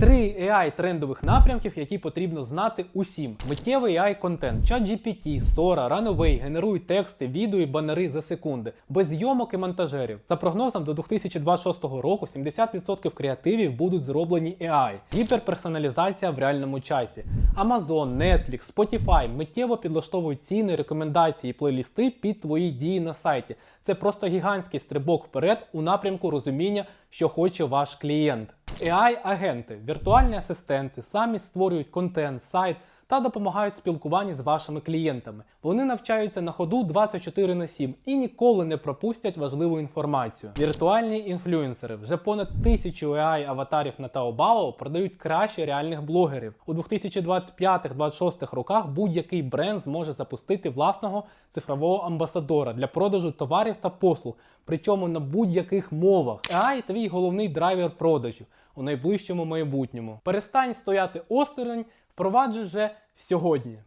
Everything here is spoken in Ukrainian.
Три AI трендових напрямків, які потрібно знати усім. Миттєвий AI контент, ChatGPT, Sora, Runway генерують тексти, відео і банери за секунди, без зйомок і монтажерів. За прогнозом, до 2026 року 70% креативів будуть зроблені AI. Гіперперсоналізація в реальному часі. Amazon, Netflix, Spotify миттєво підлаштовують ціни, рекомендації, і плейлісти під твої дії на сайті. Це просто гігантський стрибок вперед у напрямку розуміння, що хоче ваш клієнт. AI-агенти, віртуальні асистенти, самі створюють контент, сайт та допомагають спілкуванні з вашими клієнтами. Вони навчаються на ходу 24 на 7 і ніколи не пропустять важливу інформацію. Віртуальні інфлюенсери вже понад тисячу AI аватарів на Taobao продають краще реальних блогерів. У 2025-26 роках будь-який бренд зможе запустити власного цифрового амбасадора для продажу товарів та послуг, причому на будь-яких мовах. AI – твій головний драйвер продажів у найближчому майбутньому. Перестань стояти осторонь, впроваджуй вже сьогодні.